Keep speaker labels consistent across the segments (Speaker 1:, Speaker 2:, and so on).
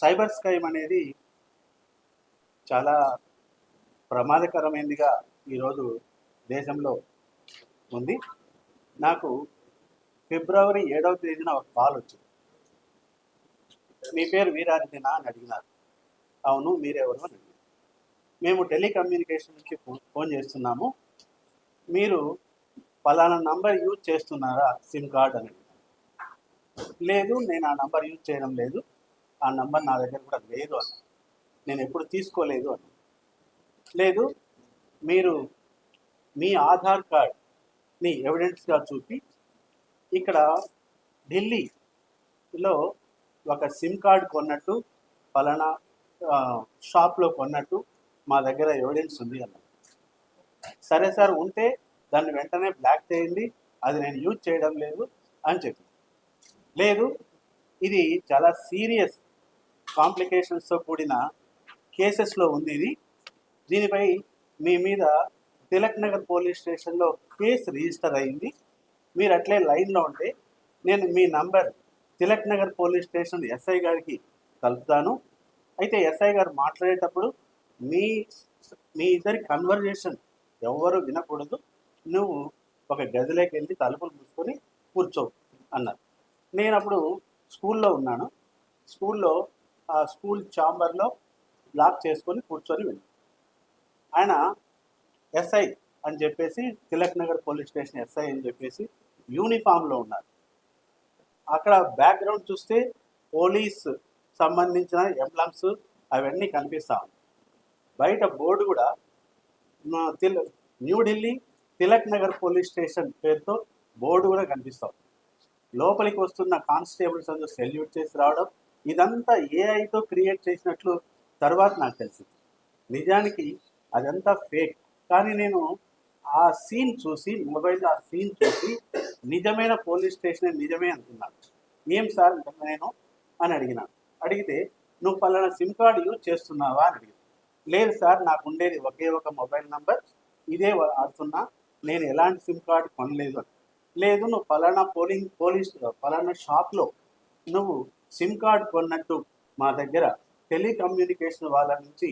Speaker 1: Cyber స్కైమ్ అనేది చాలా ప్రమాదకరమైనదిగా ఈరోజు దేశంలో ఉంది. నాకు ఫిబ్రవరి ఏడవ తేదీన ఒక కాల్ వచ్చింది. మీ పేరు వీరారెడ్డినా అని అడిగినారు. అవును మీరెవరు అని అడిగారు. మేము టెలికమ్యూనికేషన్ నుంచి ఫోన్ చేస్తున్నాము. మీరు పలానా నంబర్ యూజ్ చేస్తున్నారా సిమ్ కార్డ్ అని అడిగారు. లేదు నేను ఆ నంబర్ యూజ్ చేయడం లేదు. ఆ నంబర్ నా దగ్గర కూడా లేదు అన్న. నేను ఎప్పుడు తీసుకోలేదు అన్న. లేదు మీరు మీ ఆధార్ కార్డ్ని ఎవిడెన్స్గా చూపి ఇక్కడ ఢిల్లీలో ఒక సిమ్ కార్డ్ కొన్నట్టు ఫలానా షాప్లో కొన్నట్టు మా దగ్గర ఎవిడెన్స్ ఉంది అన్నారు సరే సార్ ఉంటే దాన్ని వెంటనే బ్లాక్ చేయండి అది నేను యూజ్ చేయడం లేదు అని చెప్పి. లేదు ఇది చాలా సీరియస్ కాంప్లికేషన్స్తో కూడిన కేసెస్లో ఉంది ఇది. దీనిపై మీ మీద తిలక్ నగర్ పోలీస్ స్టేషన్లో కేసు రిజిస్టర్ అయింది. మీరు అట్లే లైన్లో ఉంటే నేను మీ number Tilak Nagar police station SI గారికి కలుపుతాను. అయితే ఎస్ఐ గారు మాట్లాడేటప్పుడు మీ మీ ఇద్దరి కన్వర్జేషన్ ఎవరు వినకూడదు. నువ్వు ఒక గదిలోకి వెళ్ళి తలుపులు మూసుకొని కూర్చో అన్నారు. నేను అప్పుడు స్కూల్లో ఉన్నాను. స్కూల్లో ఆ స్కూల్ ఛాంబర్లో బ్లాక్ చేసుకొని కూర్చొని వెళ్ళి ఆయన ఎస్ఐ అని చెప్పేసి Tilak Nagar police station SI అని చెప్పేసి యూనిఫామ్లో ఉన్నారు. అక్కడ బ్యాక్గ్రౌండ్ చూస్తే పోలీస్ సంబంధించిన ఎంబ్లమ్స్ అవన్నీ కనిపిస్తా ఉన్నాయి. బయట బోర్డు కూడా తిల తిల్ న్యూఢిల్లీ తిలక్ నగర్ పోలీస్ స్టేషన్ పేరుతో బోర్డు కూడా కనిపిస్తాం లోపలికి వస్తున్న కానిస్టేబుల్స్ అందరూ సెల్యూట్ చేసి రావడం ఇదంతా ఏఐతో క్రియేట్ చేసినట్లు తర్వాత నాకు తెలిసింది నిజానికి అదంతా ఫేక్ కానీ నేను ఆ సీన్ చూసి మొబైల్లో ఆ సీన్ చూసి నిజమైన పోలీస్ స్టేషన్ నిజమే అనుకున్నాను ఏం సార్ నేను? అని అడిగినాను. అడిగితే నువ్వు పలానా సిమ్ కార్డు యూజ్ చేస్తున్నావా? అని అడిగింది లేదు సార్ నాకు ఉండేది ఒకే ఒక మొబైల్ నంబర్ ఇదే ఆడుతున్నా నేను ఎలాంటి సిమ్ కార్డు కొనలేదు. అని లేదు నువ్వు పలానా పోలింగ్ పోలీస్ పలానా షాప్లో నువ్వు సిమ్ కార్డ్ కొన్నట్టు మా దగ్గర టెలికమ్యూనికేషన్ వాళ్ళ నుంచి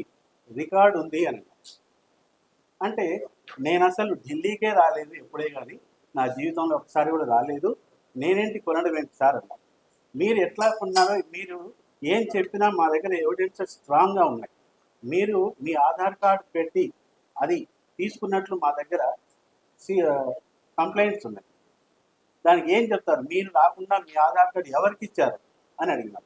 Speaker 1: రికార్డు ఉంది అని అంటే నేను అసలు ఢిల్లీకే రాలేదు ఎప్పుడే కానీ నా జీవితంలో ఒకసారి కూడా రాలేదు. నేనేంటి కొనడం ఏంటి సార్ అన్నారు. మీరు ఎట్లా కొన్నారో మీరు ఏం చెప్పినా మా దగ్గర ఎవిడెన్సెస్ స్ట్రాంగ్గా ఉన్నాయి. మీరు మీ ఆధార్ కార్డ్ పెట్టి అది తీసుకున్నట్లు మా దగ్గర కంప్లైంట్స్ ఉన్నాయి. దానికి ఏం చెప్తారు? మీరు రాకుండా మీ ఆధార్ కార్డు ఎవరికి ఇచ్చారు? అని అడిగినా.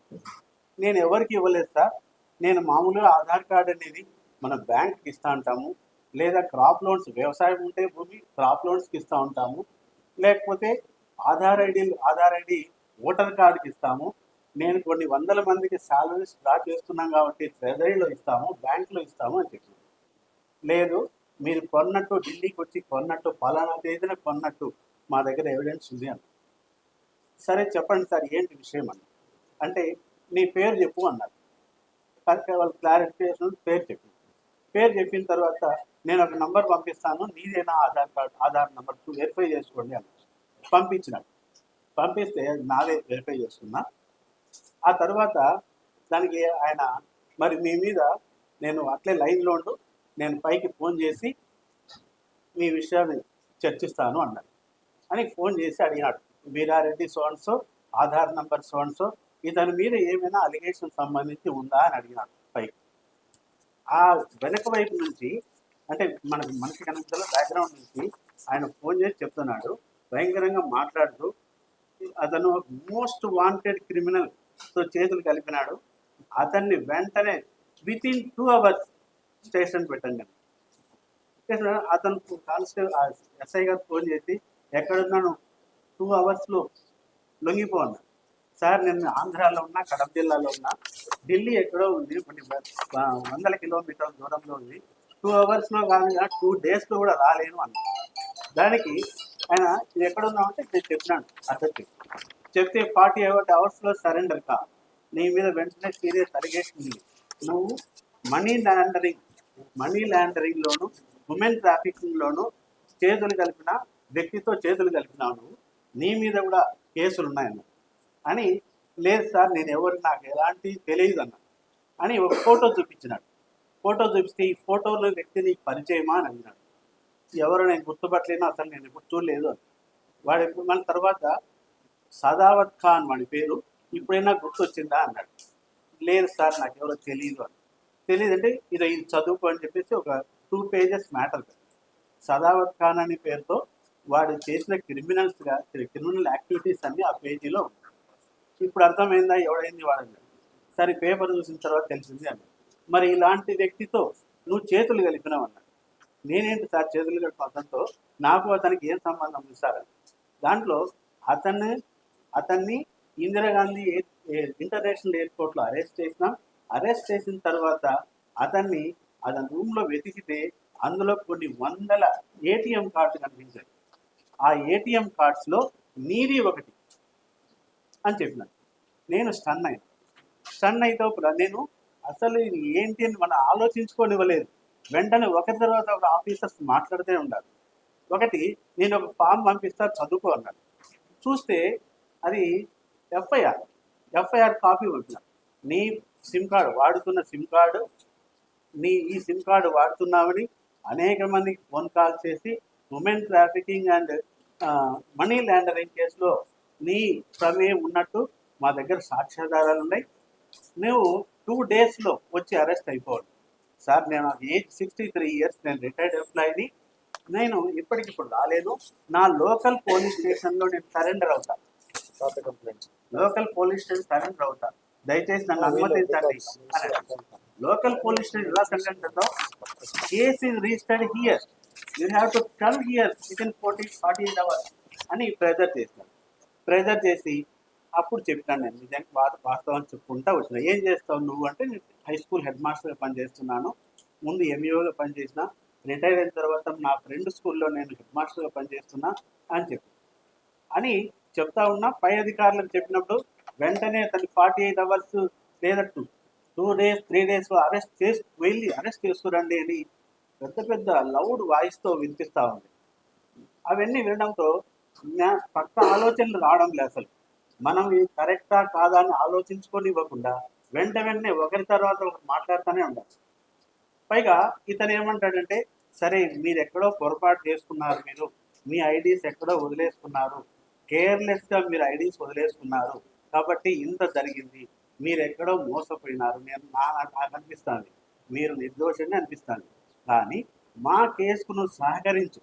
Speaker 1: నేను ఎవరికి ఇవ్వలేదు సార్. నేను మామూలుగా ఆధార్ కార్డ్ అనేది మన బ్యాంక్కి ఇస్తూ ఉంటాము. లేదా క్రాప్ లోన్స్ వ్యవసాయం ఉంటే భూమి క్రాప్ లోన్స్కి ఇస్తూ ఉంటాము. లేకపోతే Aadhaar ID Aadhaar ID voter కార్డుకి ఇస్తాము. నేను కొన్ని వందల మందికి శాలరీస్ డ్రా చేస్తున్నాం కాబట్టి ట్రెజరీలో ఇస్తాము బ్యాంకులో ఇస్తాము అని చెప్పి లేదు మీరు కొన్నట్టు ఢిల్లీకి వచ్చి కొన్నట్టు పలానా తేదీన కొన్నట్టు మా దగ్గర ఎవిడెన్స్ ఉంది అన్న సరే చెప్పండి సార్ ఏంటి విషయం అన్న అంటే నీ పేరు చెప్పు అన్నారు. కరెక్ట్ వాళ్ళు క్లారిఫికేషన్ పేరు చెప్పి పేరు చెప్పిన తర్వాత నేను ఒక నంబర్ పంపిస్తాను నీదేనా Aadhaar card Aadhaar number verify చేసుకోండి అన్నారు. పంపించినాడు పంపిస్తే అది నాదే వెరిఫై చేసుకున్నా. ఆ తర్వాత దానికి ఆయన మరి మీ మీద నేను అట్లే లైన్లో ఉండు నేను పైకి ఫోన్ చేసి మీ విషయాన్ని చర్చిస్తాను అన్నాడు అని ఫోన్ చేసి అడిగినాడు. Veerareddy so and so Aadhaar number so and so ఇతని మీద ఏమైనా అలిగేషన్ సంబంధించి ఉందా అని అడిగినాడు పైకి. ఆ వెనక వైపు నుంచి అంటే మనకి మనిషి కనెక్టర్లో బ్యాక్గ్రౌండ్ నుంచి ఆయన ఫోన్ చేసి చెప్తున్నాడు భయంకరంగా మాట్లాడుతూ అతను మోస్ట్ వాంటెడ్ క్రిమినల్తో చేతులు కలిపినాడు. అతన్ని వెంటనే within two hours station పెట్టండి అతను కానిస్టేబుల్ ఎస్ఐ గారు ఫోన్ చేసి ఎక్కడున్నాను టూ అవర్స్లో లొంగిపో అన్నాడు సార్ నేను ఆంధ్రాలో ఉన్నా కడప జిల్లాలో ఉన్నా ఢిల్లీ ఎక్కడో ఉంది కొన్ని వందల కిలోమీటర్ల దూరంలో ఉంది. టూ అవర్స్లో కాదు టూ డేస్లో కూడా రాలేను అన్నాడు దానికి ఆయన ఇది ఎక్కడ ఉన్నామంటే నేను చెప్పినాను అతనికి చెప్తే ఫార్టీ ఎయిట్ అవర్స్లో సరెండర్ కా? నీ మీద వెంటనే సీరియస్ అలిగేషన్ ఉంది. నువ్వు మనీ లాండరింగ్ మనీ లాండరింగ్లోను ఉమెన్ ట్రాఫికింగ్లోను చేతులు కలిపిన వ్యక్తితో చేతులు కలిపినావు నువ్వు నీ మీద కూడా కేసులు ఉన్నాయన్న. అని లేదు సార్ నేను ఎవరు నాకు ఎలాంటి తెలియదు అన్న అని ఒక ఫోటో చూపించినాడు. ఫోటో చూపిస్తే ఈ ఫోటోలో వ్యక్తి నీకు పరిచయమా అని అన్నాడు ఎవరు నేను గుర్తుపట్టలేను అసలు నేను ఎప్పుడు చూడలేదు అని వాడు ఎప్పుడు మన తర్వాత సదావత్ ఖాన్ వాడి పేరు ఇప్పుడైనా గుర్తొచ్చిందా అన్నాడు. లేదు సార్ నాకు ఎవరో తెలియదు అని తెలియదు అంటే ఇది ఇది చదువుకో అని చెప్పేసి ఒక two pages matter Sadavat Khan అనే పేరుతో వాడు చేసిన క్రిమినల్స్గా క్రిమినల్ యాక్టివిటీస్ అన్ని ఆ పేజీలో ఉన్నాయి. ఇప్పుడు అర్థమైందా ఎవడైంది వాడని సరే పేపర్ చూసిన తర్వాత తెలిసింది అని. మరి ఇలాంటి వ్యక్తితో నువ్వు చేతులు కలిపినావు నేనేంటి సార్ చేతులు కలిపిన అతనితో? నాకు అతనికి ఏం సంబంధం ఉంది సార్ దాంట్లో అతన్ని అతన్ని ఇందిరాగాంధీ ఎయిర్- ఇంటర్నేషనల్ ఎయిర్పోర్ట్లో అరెస్ట్ చేసినాం. అరెస్ట్ చేసిన తర్వాత అతన్ని అతని రూమ్లో వెతికితే అందులో కొన్ని వందల ఏటీఎం కార్డు కనిపించాయి. ఆ ఏటీఎం కార్డ్స్లో నీది ఒకటి. అని చెప్పినాను నేను స్టన్ అయినా. స్టన్ అయితే నేను అసలు ఇది ఏంటి అని మనం ఆలోచించుకోనివ్వలేదు. వెంటనే ఒకరి తర్వాత ఒక ఆఫీసర్స్ మాట్లాడుతూనే ఉండాలి. ఒకటి నేను ఒక ఫామ్ పంపిస్తా చదువుకో అన్నాడు. చూస్తే అది ఎఫ్ఐఆర్. ఎఫ్ఐఆర్ కాపీ పంపినాడు నీ సిమ్ కార్డు వాడుతున్న సిమ్ కార్డు నీ ఈ సిమ్ కార్డు వాడుతున్నామని అనేక మందికి ఫోన్ కాల్ చేసి women trafficking and money laundering కేసులో నీ ప్రమేయం ఉన్నట్టు మా దగ్గర సాక్ష్యాధారాలు ఉన్నాయి. నువ్వు టూ డేస్లో వచ్చి అరెస్ట్ అయిపోవాలి. సార్ నేను ఏజ్ సిక్స్టీ త్రీ ఇయర్స్ నేను రిటైర్డ్ ఎంప్లాయీని నేను ఇప్పటికిప్పుడు రాలేను. నా లోకల్ పోలీస్ స్టేషన్లో నేను సరెండర్ అవుతాను లోకల్ పోలీస్ స్టేషన్ సరెండర్ అవుతా. దయచేసి నన్ను అనుమతించండి. అని లోకల్ పోలీస్ స్టేషన్ ఎలా చేద్దాం? Case is registered here you have to come here within forty forty eight hours అని ప్రెజర్ చేస్తాను ప్రెజర్ చేసి అప్పుడు చెప్తాను నేను. నిజానికి వా- వాస్తవం చెప్పుకుంటా వచ్చిన. ఏం చేస్తావు నువ్వు అంటే నేను హై స్కూల్ హెడ్ మాస్టర్గా పనిచేస్తున్నాను. ముందు ఎంఈఓగా పనిచేసిన. రిటైర్ అయిన తర్వాత నా ఫ్రెండ్ స్కూల్లో నేను హెడ్ మాస్టర్గా పనిచేస్తున్నా అని చెప్పి. అని చెప్తా ఉన్నా. పై అధికారులకు చెప్పినప్పుడు వెంటనే అతను ఫార్టీ ఎయిట్ అవర్స్ లేదా టూ టూ డేస్ త్రీ డేస్లో అరెస్ట్ చేసి వెళ్ళి అరెస్ట్ చేసుకురండి అని పెద్ద పెద్ద లౌడ్ వాయిస్తో వినిపిస్తూ ఉంది. అవన్నీ వినడంతో పక్క ఆలోచనలు రావడం లేదు అసలు. మనం ఇది కరెక్టా కాదా అని ఆలోచించుకొని ఇవ్వకుండా వెంట వెంటనే ఒకరి తర్వాత ఒకరు మాట్లాడుతూనే ఉండాలి. పైగా ఇతను ఏమంటాడంటే సరే మీరు ఎక్కడో పొరపాటు చేసుకున్నారు మీరు. మీ ఐడీస్ ఎక్కడో వదిలేసుకున్నారు. కేర్లెస్గా మీరు ఐడీస్ వదిలేసుకున్నారు. కాబట్టి ఇంత జరిగింది. మీరు ఎక్కడో మోసపోయినారు. నేను నాకు అనిపిస్తుంది. మీరు నిర్దోషంగా అనిపిస్తుంది. కానీ మా కేసుకు నువ్వు సహకరించు.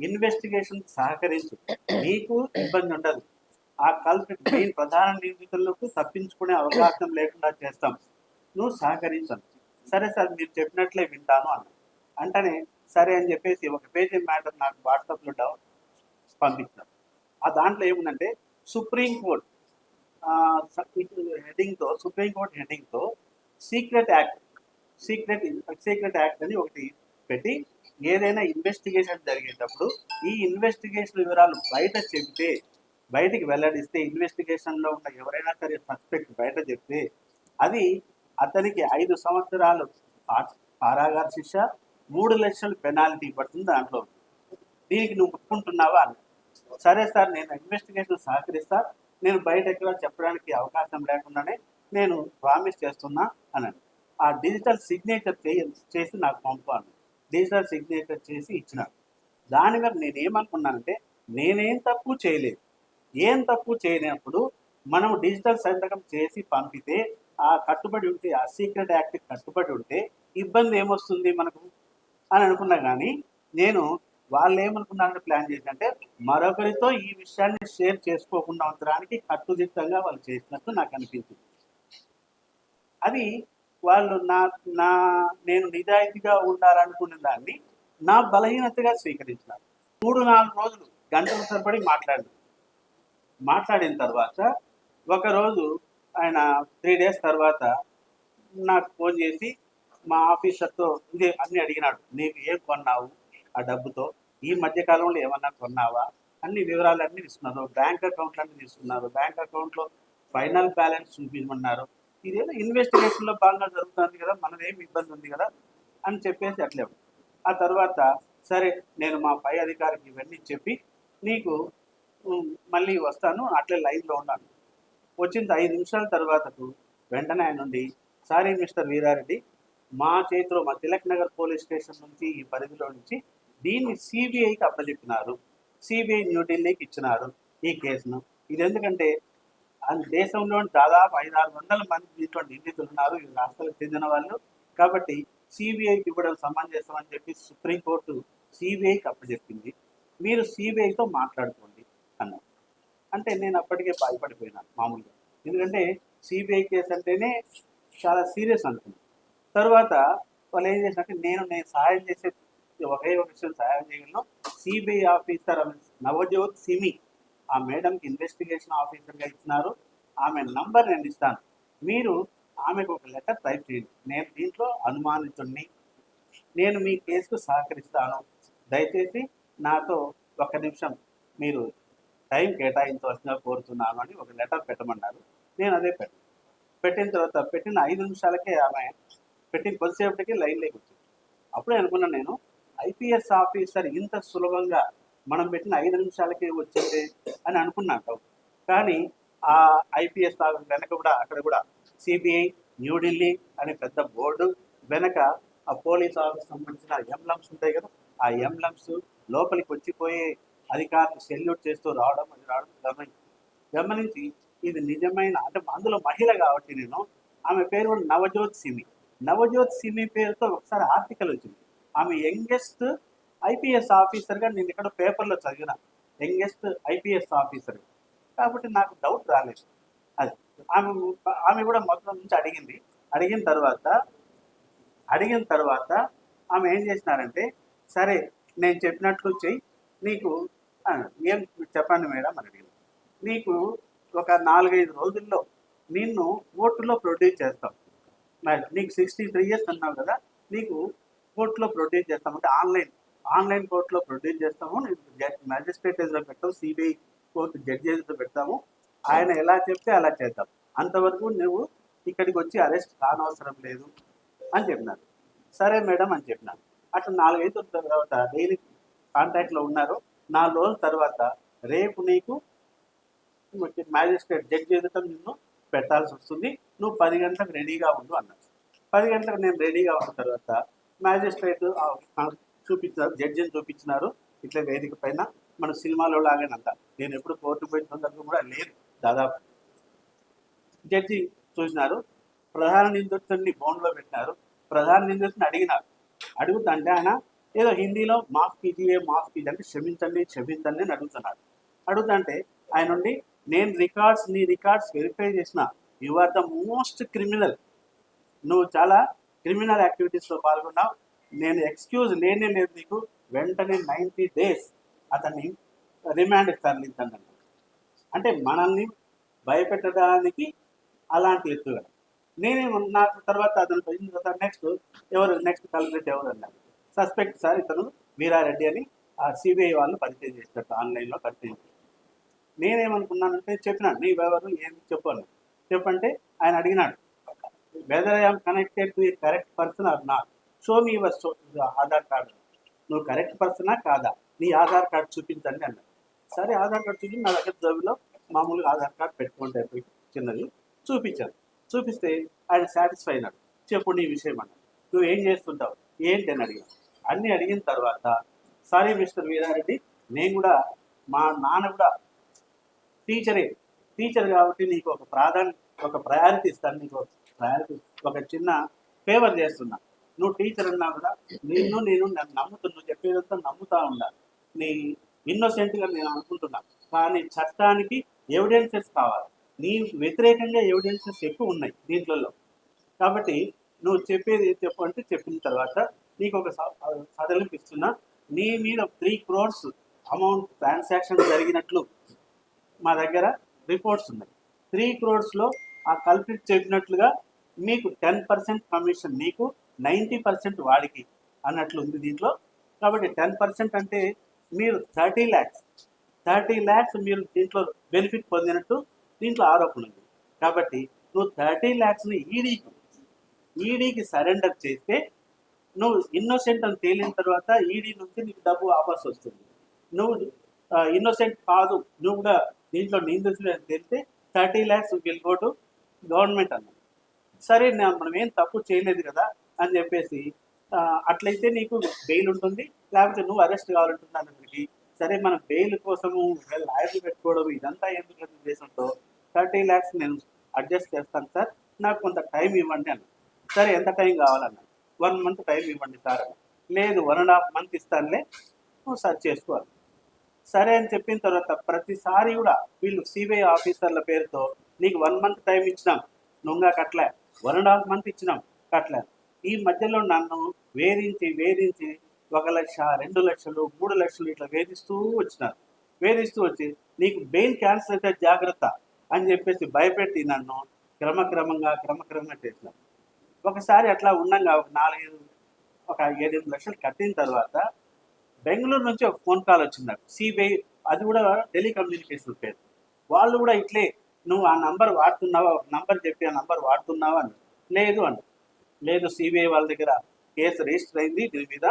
Speaker 1: ఇన్వెస్టిగేషన్ సహకరించు. నీకు ఇబ్బంది ఉండదు. ఆ కల్పిట్ మెయిన్ ప్రధాన నిందితులకు తప్పించుకునే అవకాశం లేకుండా చేస్తాం. నువ్వు సహకరించను. సరే సార్ మీరు చెప్పినట్లే వింటాను అన్న అంటనే సరే అని చెప్పేసి ఒక పేజీ మ్యాటర్ నాకు వాట్సాప్లో డౌన్ పంపించాను ఆ దాంట్లో ఏముందంటే సుప్రీం కోర్ట్ హెడింగ్తో supreme court హెడింగ్తో secret act secret secret act అని ఒకటి పెట్టి ఏదైనా ఇన్వెస్టిగేషన్ జరిగేటప్పుడు ఈ ఇన్వెస్టిగేషన్ వివరాలు బయట చెబితే బయటికి వెల్లడిస్తే ఇన్వెస్టిగేషన్లో ఉన్న ఎవరైనా సరే సస్పెక్ట్ బయట చెప్తే అది అతనికి ఐదు సంవత్సరాలు పారాగారు కారాగార శిక్ష మూడు లక్షలు పెనాల్టీ పడుతుంది దాంట్లో. దీనికి నువ్వు ఒప్పుకుంటున్నావా అని. సరే సార్ నేను ఇన్వెస్టిగేషన్ సహకరిస్తా నేను బయట ఎక్కడ చెప్పడానికి అవకాశం లేకుండానే నేను ప్రామిస్ చేస్తున్నా అని. ఆ డిజిటల్ సిగ్నేచర్ చేసి నాకు పంపాను డిజిటల్ సిగ్నేచర్ చేసి ఇచ్చిన. దాని మీద నేను ఏమనుకున్నానంటే నేనేం తప్పు చేయలేదు. ఏం తప్పు చేయలేనప్పుడు మనం డిజిటల్ సంతకం చేసి పంపితే ఆ కట్టుబడి ఉంటే ఆ సీక్రెట్ యాక్ట్ కట్టుబడి ఉంటే ఇబ్బంది ఏమొస్తుంది మనకు? అని అనుకున్నా కానీ నేను వాళ్ళు ఏమనుకున్నారని ప్లాన్ చేసినంటే మరొకరితో ఈ విషయాన్ని షేర్ చేసుకోకుండా ఉండడానికి కట్టుదిట్టంగా వాళ్ళు చేసినట్టు నాకు అనిపించింది. అది వాళ్ళు నా నా నేను నిజాయితీగా ఉండాలనుకున్న దాన్ని నా బలహీనతగా స్వీకరించినారు మూడు నాలుగు రోజులు గంటల సరిపడి మాట్లాడారు. మాట్లాడిన తర్వాత ఒకరోజు ఆయన త్రీ డేస్ తర్వాత నాకు ఫోన్ చేసి మా ఆఫీసర్తో ఇదే అన్ని అడిగినాడు. నీకు ఏం కొన్నావు ఆ డబ్బుతో? ఈ మధ్య కాలంలో ఏమన్నా కొన్నావా? అన్ని వివరాలు ఇస్తున్నారు. బ్యాంక్ అకౌంట్లన్నీ తీసుకున్నారు బ్యాంక్ అకౌంట్లో ఫైనల్ బ్యాలెన్స్ చూపించమన్నారు. ఇదేదో ఇన్వెస్టిగేషన్లో భాగంగా జరుగుతుంది కదా మనదేం ఇబ్బంది ఉంది కదా అని చెప్పేసి అట్లే ఆ తర్వాత సరే నేను మా పై అధికారికి ఇవన్నీ చెప్పి నీకు మళ్ళీ వస్తాను అట్లే లైన్లో ఉన్నాను. వచ్చిన ఐదు నిమిషాల తర్వాతకు వెంటనే ఆయన నుండి సారీ మిస్టర్ వీరారెడ్డి మా చేతిలో మా తిలక్ నగర్ పోలీస్ స్టేషన్ నుంచి ఈ పరిధిలో నుంచి దీన్ని సిబిఐకి అప్పచెప్పినారు. సిబిఐ న్యూఢిల్లీకి ఇచ్చినారు ఈ కేసును. ఇది ఎందుకంటే అండ్ దేశంలో దాదాపు ఐదు ఆరు వందల మంది దీంట్లో నిందితులు ఉన్నారు ఈ రాష్ట్రాలకు చెందిన వాళ్ళు. కాబట్టి సిబిఐకి ఇవ్వడం సమంజసం అని చెప్పి సుప్రీంకోర్టు సిబిఐకి అప్పచెప్పింది. మీరు సిబిఐతో మాట్లాడుకోండి అన్నారు. అంటే నేను అప్పటికే భయపడిపోయినాను మామూలుగా. ఎందుకంటే సిబిఐ కేసు అంటేనే చాలా సీరియస్ అనుకున్నాను తర్వాత వాళ్ళు ఏం చేసినట్టే నేను నేను సహాయం చేసే ఒకే ఒక విషయం సహాయం చేయగలను. సిబిఐ ఆఫీసర్ నవజ్యోత్ సిమి ఆ మేడంకి ఇన్వెస్టిగేషన్ ఆఫీసర్గా ఇచ్చినారు. ఆమె నంబర్ నేను ఇస్తాను. మీరు ఆమెకు ఒక లెటర్ టైప్ చేయండి. నేను దీంట్లో అనుమానితుణ్ణి. నేను మీ కేసుకు సహకరిస్తాను. దయచేసి నాతో ఒక నిమిషం మీరు టైం కేటాయించవలసిందిగా కోరుతున్నాను అని ఒక లెటర్ పెట్టమన్నారు. నేను అదే పెట్టాను పెట్టిన తర్వాత పెట్టిన ఐదు నిమిషాలకే ఆమె పెట్టిన కొద్దిసేపటికి లైన్లోకి వచ్చింది. అప్పుడే అనుకున్నాను నేను ఐపీఎస్ ఆఫీసర్ ఇంత సులభంగా మనం పెట్టిన ఐదు నిమిషాలకే వచ్చింది అని అనుకున్నాం. కానీ ఆ ఐపీఎస్ వెనక కూడా అక్కడ కూడా సిబిఐ న్యూఢిల్లీ అనే పెద్ద బోర్డు వెనక ఆ పోలీస్ ఆఫీస్ సంబంధించిన ఎంలమ్స్ ఉంటాయి కదా ఆ ఎంలమ్స్ లోపలికి వచ్చిపోయే అధికారులు సెల్యూట్ చేస్తూ రావడం అది రావడం గమనించి. గమనించి ఇది నిజమైన అంటే అందులో మహిళ కాబట్టి నేను ఆమె పేరు కూడా నవజోత్ సిమి. నవజోత్ సిమి పేరుతో ఒకసారి ఆర్టికల్ వచ్చింది. ఆమె యంగెస్ట్ ఐపీఎస్ ఆఫీసర్గా నేను ఇక్కడ పేపర్లో చదివిన యంగెస్ట్ ఐపీఎస్ ఆఫీసర్. కాబట్టి నాకు డౌట్ రాలేదు. అది. ఆమె ఆమె కూడా మొత్తం నుంచి అడిగింది. అడిగిన తర్వాత అడిగిన తర్వాత ఆమె ఏం చేసినారంటే సరే నేను చెప్పినట్లు చెయ్యి. నీకు ఏం చెప్పండి మేడం అని అడిగింది. నీకు ఒక నాలుగైదు రోజుల్లో నిన్ను కోర్టులో ప్రొడ్యూస్ చేస్తాం. మరి నీకు సిక్స్టీ త్రీ ఇయర్స్ అన్నావు కదా నీకు కోర్టులో ప్రొడ్యూస్ చేస్తామంటే ఆన్లైన్ ఆన్లైన్ కోర్టులో ప్రొడ్యూస్ చేస్తాము మ్యాజిస్ట్రేట్ ఎదురు పెట్టాము సిబిఐ కోర్టు జడ్జి ఎదురు పెడతాము. ఆయన ఎలా చెప్తే అలా చేద్దాం. అంతవరకు నువ్వు ఇక్కడికి వచ్చి అరెస్ట్ కానవసరం లేదు అని చెప్పినారు. సరే మేడం అని చెప్పినాను అట్లా నాలుగైదు తర్వాత డైలీ కాంటాక్ట్లో ఉన్నారు. నాలుగు రోజుల తర్వాత రేపు నీకు మ్యాజిస్ట్రేట్ జడ్జి ఎదుట నిన్ను పెట్టాల్సి వస్తుంది. నువ్వు పది గంటలకు రెడీగా ఉండు అన్నారు. పది గంటలకు నేను రెడీగా ఉన్న తర్వాత మ్యాజిస్ట్రేట్ చూపించారు జడ్జిని చూపించినారు. ఇట్లా వేదిక పైన మన సినిమాలో లాగానంత నేను ఎప్పుడు కోర్టు పోయిన సందర్భం కూడా లేదు. దాదాపు జడ్జి చూసినారు. ప్రధాన నిందితుడిని బౌండ్లో పెట్టినారు. ప్రధాన నిందితుడిని అడిగినారు. అడుగుతుంటే ఆయన ఏదో హిందీలో మాఫ్ కీజియే మాఫ్ కీజియే అంటే క్షమించండి క్షమించండి అని అడుగుతున్నాడు అడుగుతుంటే ఆయన నుండి నేను రికార్డ్స్ నీ రికార్డ్స్ వెరిఫై చేసిన you are the most criminal. నువ్వు చాలా క్రిమినల్ యాక్టివిటీస్లో పాల్గొన్నావు. నేను ఎక్స్క్యూజ్ లేనే లేదు నీకు. వెంటనే నైంటీ డేస్ అతన్ని రిమాండ్ తరలించండి అంటే మనల్ని భయపెట్టడానికి అలాంటి ఎత్తుగా నేనేమో నా తర్వాత అతను పోయిన తర్వాత నెక్స్ట్ ఎవరు నెక్స్ట్ కలెక్టరేట్ ఎవరు అన్నారు. సస్పెక్ట్ సార్ ఇతను వీరారెడ్డి అని ఆ సిబిఐ వాళ్ళు పరిచయం చేస్తారు ఆన్లైన్లో పరిచయం నేనేమనుకున్నానంటే చెప్పినాను నీ ఎవరు ఏం చెప్పాను చెప్పంటే ఆయన అడిగినాడు whether I'm connected to correct person or not show me your Aadhaar card నువ్వు కరెక్ట్ పర్సనా కాదా? నీ ఆధార్ కార్డు చూపించండి అన్నాడు. సరే ఆధార్ కార్డు చూపించి నా దగ్గర జబ్బులో మామూలుగా ఆధార్ కార్డు పెట్టుకుంటే చిన్నది చూపించాను. చూపిస్తే ఆయన సాటిస్ఫై అయినాడు. చెప్పు నీ విషయం అన్నాడు. నువ్వు ఏం చేస్తుంటావు? ఏంటి అని అడిగాను. అన్నీ అడిగిన తర్వాత సారీ మిస్టర్ వీరారెడ్డి నేను కూడా మా నాన్న కూడా టీచరే. టీచర్ కాబట్టి నీకు ఒక ప్రాధాన్య ఒక ప్రయారిటీ ఇస్తాను. నీకు ప్రయారిటీ ఒక చిన్న ఫేవర్ చేస్తున్నా. నువ్వు టీచర్ అన్నావు కదా నిన్ను నేను నన్ను నమ్ముతున్నా నువ్వు చెప్పేదంతా నమ్ముతా ఉండాలి నీ ఇన్నోసెంట్గా నేను అనుకుంటున్నా. కానీ చట్టానికి ఎవిడెన్సెస్ కావాలి. నీ వ్యతిరేకంగా ఎవిడెన్సెస్ ఎక్కువ ఉన్నాయి దీంట్లో కాబట్టి నువ్వు చెప్పేది చెప్పు అంటే చెప్పిన తర్వాత నీకు ఒక స- సడలింపు ఇస్తున్నా. నీ మీద త్రీ క్రోర్స్ అమౌంట్ ట్రాన్సాక్షన్ జరిగినట్లు మా దగ్గర రిపోర్ట్స్ ఉన్నాయి. త్రీ క్రోర్స్లో ఆ కల్పిట్ చెప్పినట్లుగా మీకు టెన్ పర్సెంట్ కమిషన్ మీకు నైంటీ పర్సెంట్ వాడికి అన్నట్లు ఉంది దీంట్లో. కాబట్టి టెన్ పర్సెంట్ అంటే మీరు థర్టీ ల్యాక్స్. థర్టీ ల్యాక్స్ మీరు దీంట్లో బెనిఫిట్ పొందినట్టు దీంట్లో ఆరోపణ ఉంది. కాబట్టి నువ్వు థర్టీ ల్యాక్స్ని ఈడీకి ఈడీకి సరెండర్ చేస్తే నువ్వు ఇన్నోసెంట్ అని తేలిన తర్వాత ఈడీ నుంచి నీకు డబ్బు వాపస్ వస్తుంది. నువ్వు ఇన్నోసెంట్ కాదు నువ్వు కూడా దీంట్లో నిందితుడు అని తెలిస్తే thirty lakhs will go to government అన్నది సరే మనం ఏం తప్పు చేయలేదు కదా? అని చెప్పేసి అట్లయితే నీకు బెయిల్ ఉంటుంది. లేకపోతే నువ్వు అరెస్ట్ కావాలంటున్నాను అన్నప్పటికీ సరే మన బెయిల్ కోసము లాయర్లు పెట్టుకోవడం ఇదంతా ఎందుకు ఉద్దేశంతో థర్టీ ల్యాక్స్ నేను అడ్జస్ట్ చేస్తాను సార్ నాకు కొంత టైం ఇవ్వండి అన్న సరే ఎంత టైం కావాలన్నా? వన్ మంత్ టైం ఇవ్వండి సార్ అన్న లేదు వన్ అండ్ హాఫ్ మంత్ ఇస్తానులే నువ్వు సర్చ్ చేసుకోవాలి సరే అని చెప్పిన తర్వాత ప్రతిసారి కూడా వీళ్ళు సిబిఐ ఆఫీసర్ల పేరుతో నీకు వన్ మంత్ టైం ఇచ్చినాం నుంగా కట్టలే వన్ అండ్ హాఫ్ మంత్ ఇచ్చినాం కట్టలేదు ఈ మధ్యలో నన్ను వేధించి వేధించి ఒక లక్ష రెండు లక్షలు మూడు లక్షలు ఇట్లా వేధిస్తూ వచ్చినారు. వేధిస్తూ వచ్చి నీకు బెయిన్ క్యాన్సిల్ అయితే జాగ్రత్త అని చెప్పేసి భయపెట్టి నన్ను క్రమక్రమంగా క్రమక్రమంగా చేసినారు. ఒకసారి అట్లా ఉండంగా ఒక నాలుగైదు ఒక ఏడెనిమిది లక్షలు కట్టిన తర్వాత బెంగళూరు నుంచి ఒక ఫోన్ కాల్ వచ్చింది నాకు. సిబిఐ అది కూడా టెలికమ్యూనికేషన్ పేరు. వాళ్ళు కూడా ఇట్లే నువ్వు ఆ నంబర్ వాడుతున్నావా? ఒక నంబర్ చెప్పి ఆ నంబర్ వాడుతున్నావా? అని. లేదు అని లేదు సిబిఐ వాళ్ళ దగ్గర కేసు రిజిస్టర్ అయింది దీని మీద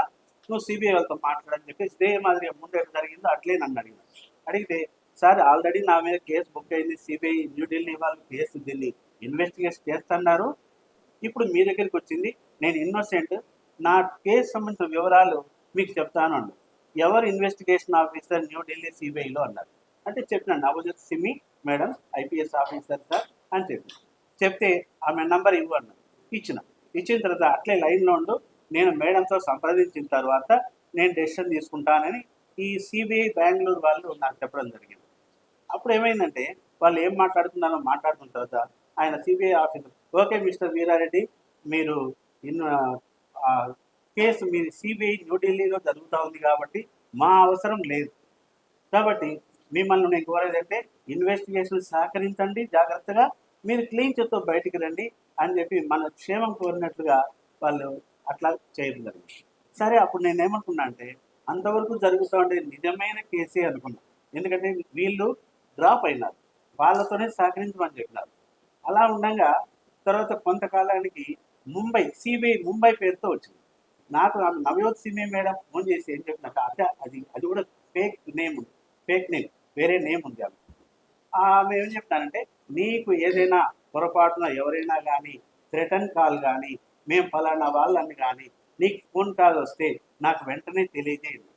Speaker 1: నువ్వు సిబిఐ వాళ్ళతో మాట్లాడని చెప్పేసి ఇదే మాదిరిగా ముందు ఎట్లా జరిగిందో అట్లే నన్ను అడిగిన. అడిగితే సార్ ఆల్రెడీ నా మీద కేసు బుక్ అయింది సిబిఐ న్యూఢిల్లీ వాళ్ళు కేసు దీన్ని ఇన్వెస్టిగేషన్ చేస్తున్నారు. ఇప్పుడు మీ దగ్గరికి వచ్చింది నేను ఇన్నోసెంట్ నా కేసు సంబంధించిన వివరాలు మీకు చెప్తాను అన్నాడు ఎవరు ఇన్వెస్టిగేషన్ ఆఫీసర్ న్యూఢిల్లీ సిబిఐలో అన్నారు. అంటే చెప్పినాను Navjot Simi madam IPS officer sir అని చెప్పి చెప్తే ఆమె నంబర్ ఇవ్వు అన్నాడు ఇచ్చిన. ఇచ్చిన తర్వాత అట్లే లైన్లో ఉండు. నేను మేడంతో సంప్రదించిన తర్వాత నేను డెసిషన్ తీసుకుంటానని ఈ సిబిఐ బెంగళూరు వాళ్ళు నాకు చెప్పడం జరిగింది. అప్పుడు ఏమైందంటే వాళ్ళు ఏం మాట్లాడుతున్నారో మాట్లాడుతున్న తర్వాత ఆయన CBI officer okay mister Veerareddy మీరు ఇన్ కేసు మీ సిబిఐ న్యూఢిల్లీలో జరుగుతూ ఉంది కాబట్టి మా అవసరం లేదు. కాబట్టి మిమ్మల్ని నేను కోరేదంటే ఇన్వెస్టిగేషన్ సహకరించండి జాగ్రత్తగా. మీరు క్లీన్ చేత్తో బయటికి రండి. అని చెప్పి మన క్షేమం కోరినట్లుగా వాళ్ళు అట్లా చేయడం జరిగింది. సరే అప్పుడు నేను ఏమనుకున్నా అంటే అంతవరకు జరుగుతూ ఉండే నిజమైన కేసే అనుకున్నా. ఎందుకంటే వీళ్ళు డ్రాప్ అయినారు. వాళ్ళతోనే సహకరించమని చెప్పినారు. అలా ఉండగా తర్వాత కొంతకాలానికి ముంబై సిబిఐ ముంబై పేరుతో వచ్చింది. నాకు ఆ నవయోత్ సిబిఐ మేడం ఫోన్ చేసి ఏం చెప్పినాక అదే అది అది కూడా ఫేక్ నేమ్ ఉంది. ఫేక్ నేమ్ వేరే నేమ్ ఉంది ఆమె. ఆమె ఏం చెప్తానంటే నీకు ఏదైనా పొరపాటున ఎవరైనా కానీ థ్రెటన్ కాల్ కానీ మేము ఫలానా వాళ్ళని కానీ నీకు ఫోన్ కాల్ వస్తే నాకు వెంటనే తెలియజేయండి.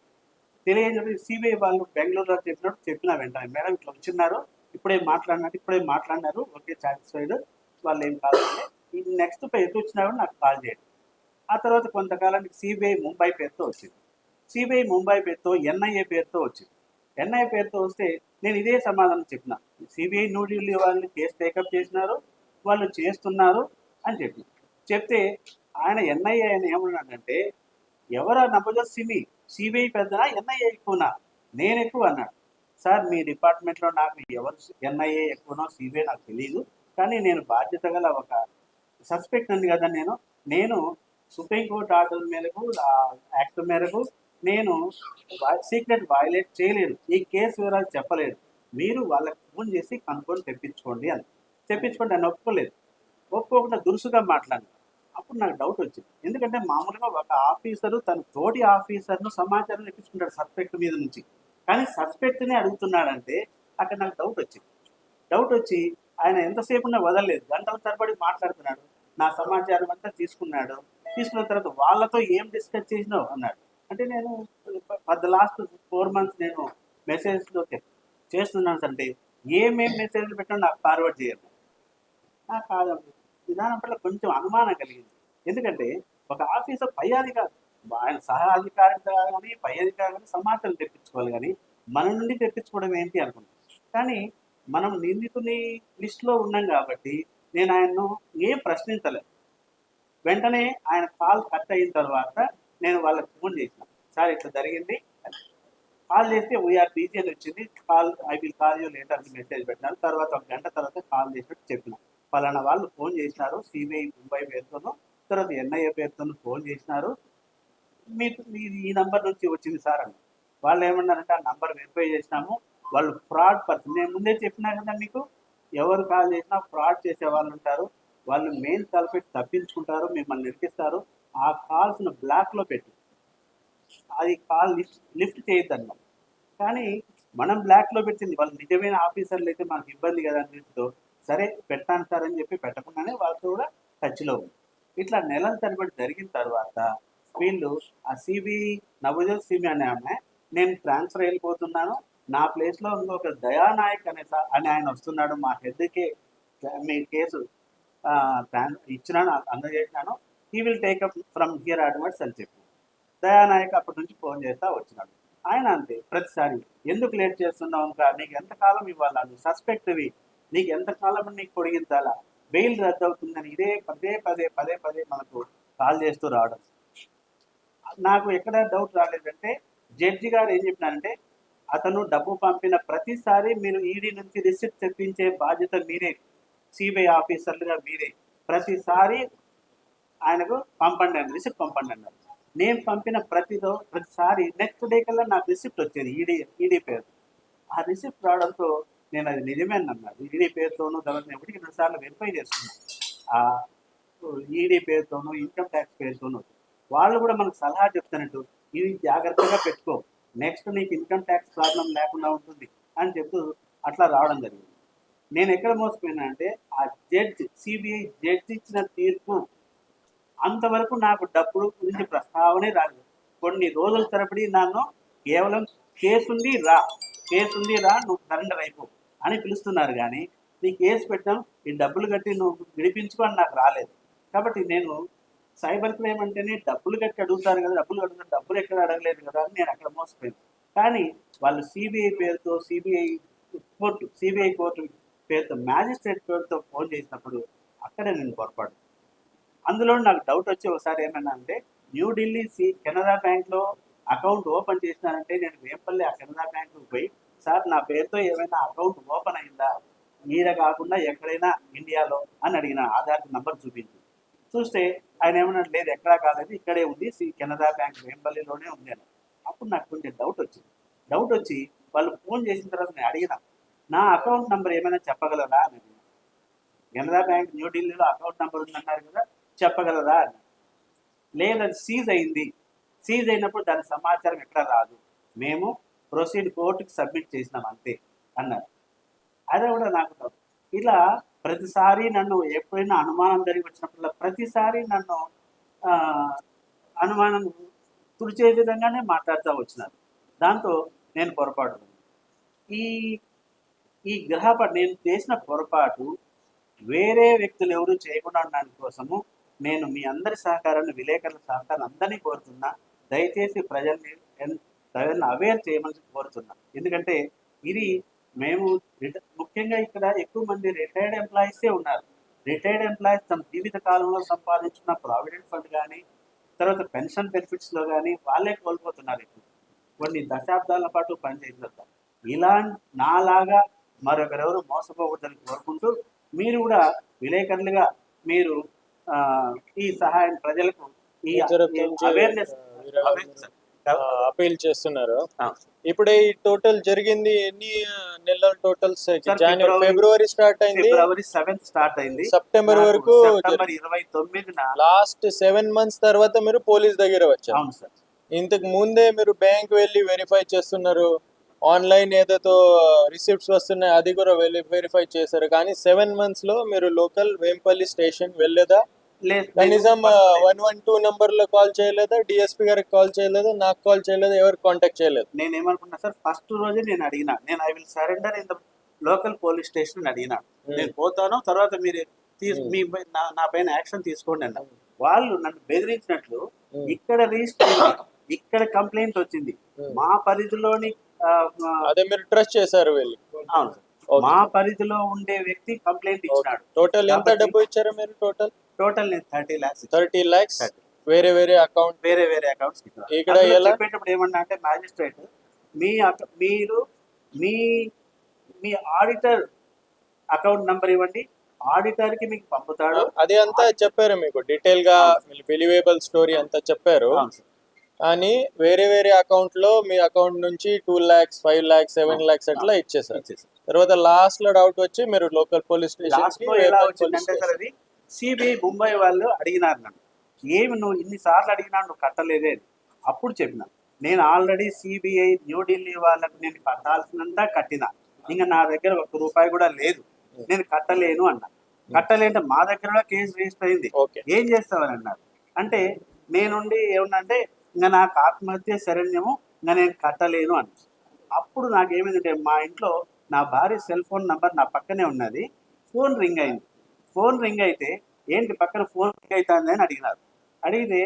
Speaker 1: తెలియజేయడం సిబిఐ వాళ్ళు బెంగళూరులో చెప్పినట్టు చెప్పిన వెంటనే. మేడం ఇట్లా వచ్చిన్నారు ఇప్పుడే మాట్లాడినట్టు ఇప్పుడే మాట్లాడినారు ఓకే సాటిస్ఫైడ్ వాళ్ళు ఏం కాల్ ఈ నెక్స్ట్ ఎటు వచ్చినా కూడా నాకు కాల్ చేయండి. ఆ తర్వాత కొంతకాలానికి సిబిఐ ముంబై పేరుతో వచ్చింది. సిబిఐ ముంబై పేరుతో ఎన్ఐఏ పేరుతో వచ్చింది. ఎన్ఐ పేరుతో వస్తే నేను ఇదే సమాధానం చెప్పిన. సిబిఐ న్యూఢిల్లీ వాళ్ళని కేసు టేకప్ చేసినారు వాళ్ళు చేస్తున్నారు అని చెప్పి చెప్తే ఆయన ఎన్ఐఏ అని ఏమన్నాడంటే ఎవరా నవజోత్ సిమి? సిబిఐ పెద్దనా ఎన్ఐఏ ఎక్కువనా? నేను ఎక్కువ అన్నాడు. సార్ మీ డిపార్ట్మెంట్లో నాకు ఎవరు ఎన్ఐఏ ఎక్కువనో సిబిఐ నాకు తెలియదు కానీ నేను బాధ్యత గల ఒక సస్పెక్ట్ ఉంది కదా నేను నేను సుప్రీంకోర్టు ఆర్డర్ మేరకు యాక్ట్ మేరకు నేను సీక్రెట్ వయలేట్ చేయలేదు. ఈ కేసు వివరాలు చెప్పలేదు. మీరు వాళ్ళకి ఫోన్ చేసి కనుక్కొని తెప్పించుకోండి అని. తెప్పించుకోండి అని ఒప్పుకోలేదు. ఒప్పుకోకుండా దురుసుగా మాట్లాడినారు అప్పుడు నాకు డౌట్ వచ్చింది. ఎందుకంటే మామూలుగా ఒక ఆఫీసరు తన తోటి ఆఫీసర్ను సమాచారం తెప్పించుకుంటాడు సస్పెక్ట్ మీద నుంచి. కానీ సస్పెక్ట్ని అడుగుతున్నాడంటే అక్కడ నాకు డౌట్ వచ్చింది. డౌట్ వచ్చి ఆయన ఎంతసేపు ఉన్నా వదలలేదు. గంటల తరబడి మాట్లాడుతున్నాడు. నా సమాచారం అంతా తీసుకున్నాడు. తీసుకున్న తర్వాత వాళ్ళతో ఏం డిస్కస్ చేసినావు? అన్నాడు. అంటే నేను for the last four months నేను మెసేజ్లో చేస్తున్నాను అంటే ఏమేం మెసేజ్లు పెట్టాను నాకు ఫార్వర్డ్ చేయాలి నాకు కాదు విధానం పట్ల కొంచెం అనుమానం కలిగింది. ఎందుకంటే ఒక ఆఫీసర్ పై అధికారి ఆయన సహా అధికారి కానీ పై అధికారి కానీ సమాచారం తెప్పించుకోవాలి కానీ మన నుండి తెప్పించుకోవడం ఏంటి అనుకున్నాను కానీ మనం నిందితుని లిస్టులో ఉన్నాం కాబట్టి నేను ఆయన్ను ఏం ప్రశ్నించలేదు వెంటనే ఆయన కాల్ కట్ అయిన తర్వాత నేను వాళ్ళకి ఫోన్ చేసిన సార్ ఇట్లా జరిగింది. కాల్ చేస్తే వీఆర్ బీజీ అని వచ్చింది. Call I will call you later అని మెసేజ్ పెట్టినాను తర్వాత ఒక గంట తర్వాత కాల్ చేసినట్టు చెప్పిన. పలానా వాళ్ళు ఫోన్ చేసినారు సిబిఐ ముంబై పేరుతోనూ తర్వాత ఎన్ఐఏ పేరుతోనూ ఫోన్ చేసినారు. మీకు ఈ నంబర్ నుంచి వచ్చింది సార్ అని. వాళ్ళు ఏమన్నారంటే ఆ నంబర్ వెరిఫై చేసినాము. వాళ్ళు ఫ్రాడ్ పర్సన్ నేను ముందే చెప్పినా కదా మీకు ఎవరు కాల్ చేసినా ఫ్రాడ్ చేసే వాళ్ళు ఉంటారు. వాళ్ళు మెయిన్ తలపెట్టి తప్పించుకుంటారు మిమ్మల్ని నిరికిస్తారు. ఆ కాల్స్ను బ్లాక్లో పెట్టి. అది కాల్ లిఫ్ట్ లిఫ్ట్ చేయొద్దు అన్నాం కానీ మనం బ్లాక్లో పెట్టింది వాళ్ళు నిజమైన ఆఫీసర్లు అయితే మనకు ఇబ్బంది కదా అన్నింటితో సరే పెట్టాను సార్ అని చెప్పి పెట్టకుండానే వాళ్ళతో కూడా టచ్లో ఉంది. ఇట్లా నెలల తరబడి జరిగిన తర్వాత వీళ్ళు ఆ సిబిఐ నవోదయ సిబి అనే ఆమె నేను ట్రాన్స్ఫర్ వెళ్ళిపోతున్నాను నా ప్లేస్లో ఇంకొక దయానాయక్ అనే అని ఆయన వస్తున్నాడు మా హెడ్కే మీ కేసు ఆ, ట్రాన్ ఇచ్చినాను అందజేసినాను. He will take up from here onwards అని చెప్పి దయానాయక్ అప్పటి నుంచి ఫోన్ చేస్తా వచ్చినాడు. ఆయన అంతే ప్రతిసారి ఎందుకు లేట్ చేస్తున్నావు ఇంకా నీకు ఎంతకాలం ఇవ్వాలా నువ్వు సస్పెక్ట్వి నీకు ఎంతకాలం నీకు పొడిగించాలా? బెయిల్ రద్దు అవుతుందని ఇదే పదే పదే పదే పదే మనకు కాల్ చేస్తూ రావడం. నాకు ఎక్కడ డౌట్ రాలేదంటే జడ్జి గారు ఏం చెప్పినారంటే అతను డబ్బు పంపిన ప్రతిసారి మీరు ఈడీ నుంచి రిసిప్ట్ తెప్పించే బాధ్యత మీరే. సిబిఐ ఆఫీసర్లుగా మీరే. ప్రతిసారి ఆయనకు పంపండి అని రిసిప్ట్ పంపండి అన్నారు. నేను పంపిన ప్రతిదో ప్రతిసారి నెక్స్ట్ డే కల్లా నాకు రిసిప్ట్ వచ్చేది ఈడీ ఈడీ పేరు. ఆ రిసిప్ట్ రావడంతో నేను అది నిజమేనన్నాను ఈడీ పేరుతోనూ తర్వాత ఎప్పటికీ రెండు సార్లు వెరిఫై చేస్తున్నాను. ఆ ఈడీ పేరుతోనూ ఇన్కమ్ ట్యాక్స్ పేరుతోనూ. వాళ్ళు కూడా మనకు సలహా చెప్తున్నట్టు ఇది జాగ్రత్తగా పెట్టుకో. నెక్స్ట్ నీకు ఇన్కమ్ ట్యాక్స్ ప్రాబ్లం లేకుండా ఉంటుంది అని చెప్తూ అట్లా రావడం జరిగింది. నేను ఎక్కడ మోసపోయినా అంటే ఆ జడ్జి సిబిఐ జడ్జి ఇచ్చిన తీర్పు అంతవరకు నాకు డబ్బులు గురించి ప్రస్తావనే రాలేదు. కొన్ని రోజుల తరబడి నన్ను కేవలం కేసుంది రా కేసుంది రా నువ్వు సరెండర్ అయిపో అని పిలుస్తున్నారు కానీ నీ కేసు పెట్టాం ఈ డబ్బులు కట్టి నువ్వు విడిపించుకో అని నాకు రాలేదు. కాబట్టి నేను సైబర్ క్రైమ్ అంటేనే డబ్బులు కట్టి అడుగుతారు కదా డబ్బులు అడుగుతారు డబ్బులు ఎక్కడ అడగలేదు కదా అని నేను అక్కడ మోసపోయాను. కానీ వాళ్ళు సిబిఐ పేరుతో సిబిఐ కోర్టు సిబిఐ కోర్టు పేరుతో మ్యాజిస్ట్రేట్ పేరుతో ఫోన్ చేసినప్పుడు అక్కడే నేను పొరపాటు అందులో నాకు డౌట్ వచ్చి ఒకసారి ఏమైనా అంటే న్యూఢిల్లీ సి కెనరా బ్యాంక్లో అకౌంట్ ఓపెన్ చేసినారంటే నేను వేంపల్లి ఆ కెనరా బ్యాంకుకి పోయి సార్ నా పేరుతో ఏమైనా అకౌంట్ ఓపెన్ అయిందా? మీరే కాకుండా ఎక్కడైనా ఇండియాలో అని అడిగిన ఆధార్ నంబర్ చూపించి చూస్తే ఆయన ఏమన్నా లేదు ఎక్కడా కాలేదు ఇక్కడే ఉంది సి కెనరా బ్యాంక్ వేంపల్లిలోనే ఉంది అని. అప్పుడు నాకు కొంచెం డౌట్ వచ్చింది. డౌట్ వచ్చి వాళ్ళు ఫోన్ చేసిన తర్వాత నేను అడిగిన నా అకౌంట్ నెంబర్ ఏమైనా చెప్పగలరా? అని అడిగిన. కెనరా బ్యాంక్ న్యూఢిల్లీలో అకౌంట్ నెంబర్ ఉందన్నారు కదా చెప్పగలరా? అని లేదు అది సీజ్ అయింది. సీజ్ అయినప్పుడు దాని సమాచారం ఎక్కడ రాదు. మేము ప్రొసీడ్ కోర్టుకి సబ్మిట్ చేసినాం అంతే అన్నారు. అదే కూడా నాకు ఇలా ప్రతిసారి నన్ను ఎప్పుడైనా అనుమానం జరిగి వచ్చినప్పుడు ప్రతిసారి నన్ను ఆ, అనుమానం తుడిచే విధంగానే మాట్లాడుతూ వచ్చినారు. దాంతో నేను పొరపాటు ఈ ఈ గ్రహపాటు నేను చేసిన పొరపాటు వేరే వ్యక్తులు ఎవరు చేయకుండా ఉండడానికి కోసము నేను మీ అందరి సహకారాన్ని విలేకరుల సహకారం అందరినీ కోరుతున్నా. దయచేసి ప్రజల్ని ప్రజలను ప్రజల్ని అవేర్ చేయమని కోరుతున్నా. ఎందుకంటే ఇది మేము ముఖ్యంగా ఇక్కడ ఎక్కువ మంది రిటైర్డ్ ఎంప్లాయీసే ఉన్నారు. రిటైర్డ్ ఎంప్లాయీస్ తమ జీవిత కాలంలో సంపాదించిన ప్రావిడెంట్ ఫండ్ కానీ తర్వాత పెన్షన్ బెనిఫిట్స్లో కానీ వాళ్ళే కోల్పోతున్నారు ఇప్పుడు. కొన్ని దశాబ్దాల పాటు పనిచేసిన ఇలా నాలాగా మరొకరెవరు మోసపోకూడదని కోరుకుంటూ మీరు కూడా విలేకరులుగా మీరు ఈ సహాయం ప్రజలకు ఈ అవేర్నెస్
Speaker 2: అపీల్ చేస్తున్నారు. ఇప్పుడు ఈ టోటల్ జరిగింది ఎన్ని నెలల టోటల్ జనవరి
Speaker 1: ఫిబ్రవరి-
Speaker 2: స్టార్ట్ అయింది.
Speaker 1: ఫిబ్రవరి సెవెంత్ స్టార్ట్ అయింది.
Speaker 2: సెప్టెంబర్ వరకు
Speaker 1: ఇరవై తొమ్మిదిన
Speaker 2: లాస్ట్ సెవెన్ మంత్స్ తర్వాత మీరు పోలీస్ దగ్గర వచ్చారు. ఇంతకు ముందే మీరు బ్యాంక్ వెళ్ళి వెరిఫై చేస్తున్నారు. ఆన్లైన్ ఏదైతే రిసిప్ట్స్ వస్తున్నాయి అది కూడా వెళ్ళి వెరిఫై చేశారు. కానీ సెవెన్ మంత్స్లో మీరు లోకల్ వేంపల్లి స్టేషన్ వెళ్ళలేదా
Speaker 1: లేదు
Speaker 2: కనీసం వన్ వన్ టూ. నంబర్లో కాల్ చేయలేదా? డిఎస్పీ గారికి కాల్ చేయలేదా? నాకు కాల్ చేయలేదా? ఎవరు కాంటాక్ట్ చేయలేదు?
Speaker 1: నేను ఏమనుకున్నా సార్ ఫస్ట్ రోజే నేను అడిగిన. నేను I will surrender in the local police station అడిగిన. నేను పోతాను తర్వాత మీరు
Speaker 2: Hmm.
Speaker 1: మీ నా- పైన యాక్షన్ తీసుకోండి అన్నారు వాళ్ళు నన్ను బెదిరించినట్లు
Speaker 2: Hmm.
Speaker 1: ఇక్కడ రిజిస్టర్ ఇక్కడ కంప్లైంట్ వచ్చింది.
Speaker 2: Hmm.
Speaker 1: మా పరిధిలోని
Speaker 2: అదే మీరు ట్రస్ట్ చేశారు వెళ్ళి.
Speaker 1: అవును. మా పరిధిలో ఉండే వ్యక్తి కంప్లైంట్ ఇచ్చినాడు.
Speaker 2: టోటల్ ఎంత డబ్బు ఇచ్చారు మీరు? టోటల్
Speaker 1: టోటల్ నేను thirty lakhs
Speaker 2: thirty lakhs
Speaker 1: Thirty.
Speaker 2: వేరే వేరే అకౌంట్
Speaker 1: వేరే వేరే అకౌంట్స్
Speaker 2: ఇక్కడ ఎలా?
Speaker 1: చెప్పేటప్పుడు ఏమన్నా అంటే మ్యాజిస్ట్రేట్ మీ మీరు మీ మీ ఆడిటర్ అకౌంట్ నంబర్ ఇవ్వండి. ఆడిటర్కి మీకు పంపుతాడు.
Speaker 2: అది అంతా చెప్పారు మీకు. డీటెయిల్గా బిలీవేబుల్ స్టోరీ అంతా చెప్పారు. కానీ వేరే వేరే అకౌంట్లో మీ అకౌంట్ నుంచి two lakhs five lakhs seven lakhs అట్లా ఇచ్చేసారు. తర్వాత లాస్ట్లో డౌట్ వచ్చి మీరు local police
Speaker 1: last CBI Mumbai వాళ్ళు అడిగినారు నన్ను. ఏమి నువ్వు ఇన్ని సార్లు అడిగినా నువ్వు కట్టలేదే అని. అప్పుడు చెప్పిన. నేను ఆల్రెడీ సిబిఐ న్యూఢిల్లీ వాళ్ళకు నేను కట్టాల్సినంత కట్టిన. ఇంకా నా దగ్గర ఒక్క రూపాయి కూడా లేదు. నేను కట్టలేను అన్నా. కట్టలేంటే మా దగ్గర కూడా కేసు రిజిస్టర్ అయింది. ఏం చేస్తావని అన్నారు. అంటే నేనుండి ఏమన్నంటే ఇంకా నాకు ఆత్మహత్య శరణ్యము ఇంకా నేను కట్టలేను అని అప్పుడు నాకు ఏమైందంటే మా ఇంట్లో నా భార్య సెల్ ఫోన్ నంబర్ నా పక్కనే ఉన్నది. ఫోన్ రింగ్ అయింది. ఫోన్ రింగ్ అయితే ఏంటి పక్కన ఫోన్ రింగ్ అవుతుంది అని అడిగినారు. అడిగితే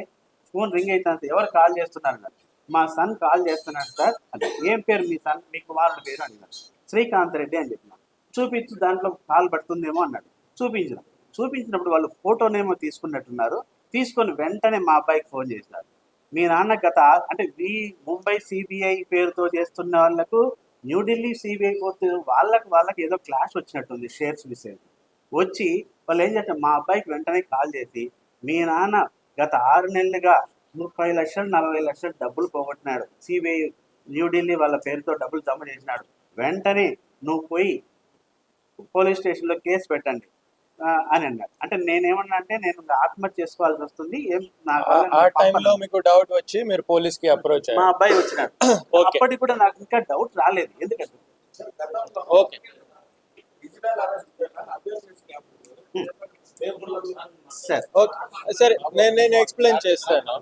Speaker 1: ఫోన్ రింగ్ అవుతుంది ఎవరు కాల్ చేస్తున్నారు అన్నారు. మా సన్ కాల్ చేస్తున్నాడు సార్ అంటే ఏం పేరు మీ సన్? మీ కుమారుడు పేరు అడిగారు శ్రీకాంత్ రెడ్డి అని చెప్పినారు. చూపించి దాంట్లో కాల్ పడుతుందేమో అన్నాడు. చూపించిన. చూపించినప్పుడు వాళ్ళు ఫోటోనేమో తీసుకున్నట్టున్నారు. తీసుకొని వెంటనే మా అబ్బాయికి ఫోన్ చేసినారు. మీ నాన్న గత అంటే మీ ముంబై సిబిఐ పేరుతో చేస్తున్న వాళ్ళకు న్యూఢిల్లీ సిబిఐ పోతే వాళ్ళకి వాళ్ళకి ఏదో క్లాష్ వచ్చినట్టుంది షేర్స్ విషయం వచ్చి వాళ్ళు ఏం చేస్తారు మా అబ్బాయికి వెంటనే కాల్ చేసి మీ నాన్న గత ఆరు నెలలుగా ముప్పై లక్షలు నలభై లక్షలు డబ్బులు పోగొట్టినాడు. సిబిఐ న్యూఢిల్లీ వాళ్ళ పేరుతో డబ్బులు జమ చేసినాడు. వెంటనే నువ్వు పోయి పోలీస్ స్టేషన్లో కేసు పెట్టండి. అని అన్నాడు అంటే నేనేమన్నా అంటే నేను ఆత్మహత్య చేసుకోవాల్సి వస్తుంది.
Speaker 2: ఆ- టైంలో. మీకు డౌట్ వచ్చి మీరు పోలీస్కి అప్రోచ్
Speaker 1: మా అబ్బాయి వచ్చినాడు. అప్పటికి కూడా నాకు ఇంకా డౌట్ రాలేదు. ఎందుకంటే
Speaker 2: ఓకే.
Speaker 1: Sir
Speaker 2: okay. సరే నేను నేను ఎక్స్ప్లెయిన్ చేస్తాను.